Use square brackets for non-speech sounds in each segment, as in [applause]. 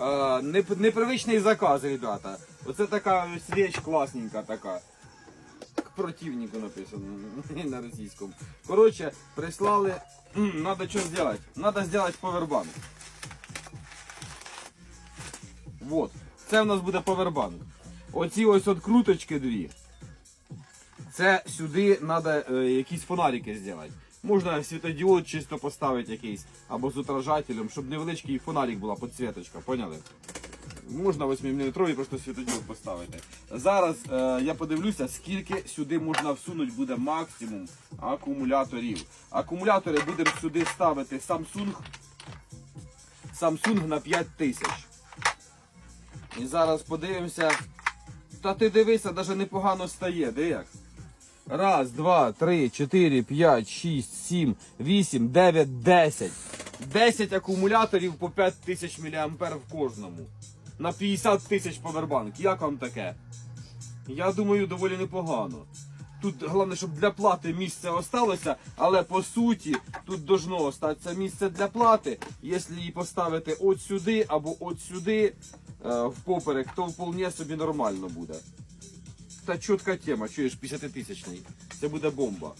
Е, непривичний заказ, ребята. Оце така свіч класненька така. Противнику написано [laughs] на російському. Коротше, прислали. Надо що зробити? Надо зробити повербанк. Вот. Це в нас буде повербанк. Оці ось от круточки дві. Це сюди треба е, якісь фонарики зробити. Можна світодіод чисто поставити якийсь, або з отражателем, щоб невеличкий фонарик була підсвіточка, поняли? Можна 8-мм просто світодіод поставити. Зараз е, я подивлюся, скільки сюди можна всунути буде максимум акумуляторів. Акумулятори будемо сюди ставити Samsung. Samsung на 5000. І зараз подивимося. Та ти дивися, навіть непогано стає, де як? Раз, два, три, чотири, п'ять, шість, сім, вісім, дев'ять, десять. Десять акумуляторів по 5 тисяч мА в кожному. На 50 тисяч повербанк. Як вам таке? Я думаю, доволі непогано. Тут головне, щоб для плати місце осталося, але по суті тут должно остатися місце для плати. Якщо її поставити от сюди або от сюди е, в поперек, то вполне собі нормально буде. Та чітка тема, чуєш, 50 тисячний. Це буде бомба.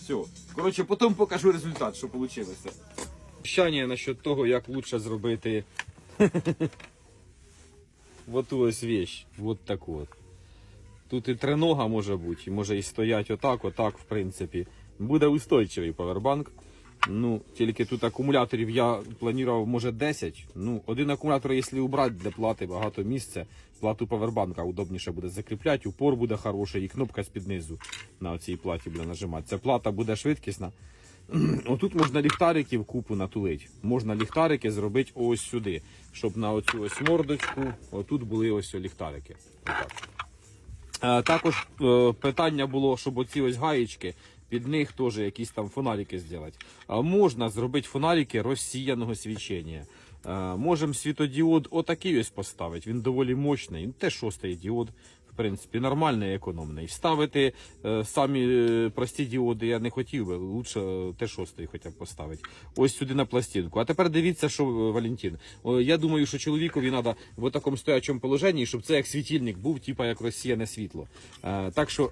Все. Коротше, потім покажу результат, що вийшло. Обіцяння насчет того, як лучше зробити [laughs] вот ось вещь. Вот таку от. Тут і тринога може бути, може і стоять отак, отак, в принципі. Буде устойчивий павербанк. Ну, тільки тут акумуляторів я планував, може 10. Ну, один акумулятор, якщо убрати для плати багато місця, плату павербанка удобніше буде закріпляти, упор буде хороший, і кнопка з-під на цій платі буде нажимати. Ця плата буде швидкісна. [clears throat] Отут можна ліхтариків купу натулити. Можна ліхтарики зробити ось сюди, щоб на оцю ось мордочку, отут були ось ліхтарики. Отак. Е, Також е, питання було, щоб оці ось гаєчки, під них теж якісь там фонарики зробити. А можна зробити фонарики розсіяного свічення. Е, Можемо світодіод отакий ось поставити. Він доволі мощний. Ну, Те шостий діод, в принципі, нормальний економний. Вставити е, самі е, прості діоди я не хотів би. Лучше те шостий хоча б поставити. Ось сюди на пластинку. А тепер дивіться, що е, Валентин. О, Я думаю, що чоловікові треба в такому стоячому положенні, щоб це як світильник був, типа як розсіяне світло. Е, Так що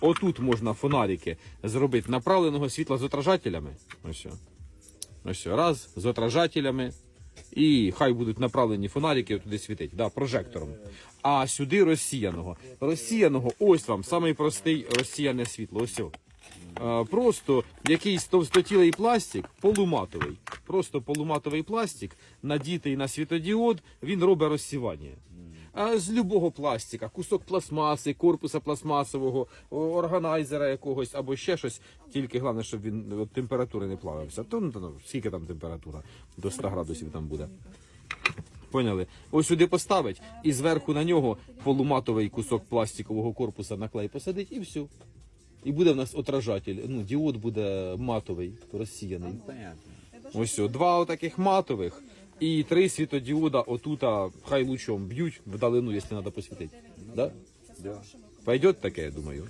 отут можна фонарики зробити направленого світла з отражателями. Ось. Ось раз, з отражателями. І хай будуть направлені фонарики туди світить, да, прожектором. А сюди розсіяного. Розсіяного, ось вам самий простий розсіяне світло. Ось. Просто якийсь товстотілий пластик, полуматовий. Просто полуматовий пластик, надітий на світодіод, він робить розсівання. А з любого пластика, кусок пластмаси, корпуса пластмасового, органайзера якогось або ще щось. Тільки головне, щоб він от, температури не плавився. То ну, то, ну, скільки там температура? До 100 градусів там буде. Поняли? Ось сюди поставить і зверху на нього полуматовий кусок пластикового корпуса на клей посадить і все. І буде в нас отражатель. Ну, діод буде матовий, розсіяний. Ось о, два отаких матових і три світодіода отута хай лучом б'ють вдалину, якщо треба посвітити. Да? Пойдет таке, я думаю.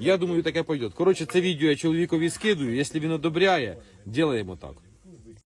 Я думаю, таке пойдет. Коротше, це відео я чоловікові скидую. Якщо він одобряє, ділаємо так.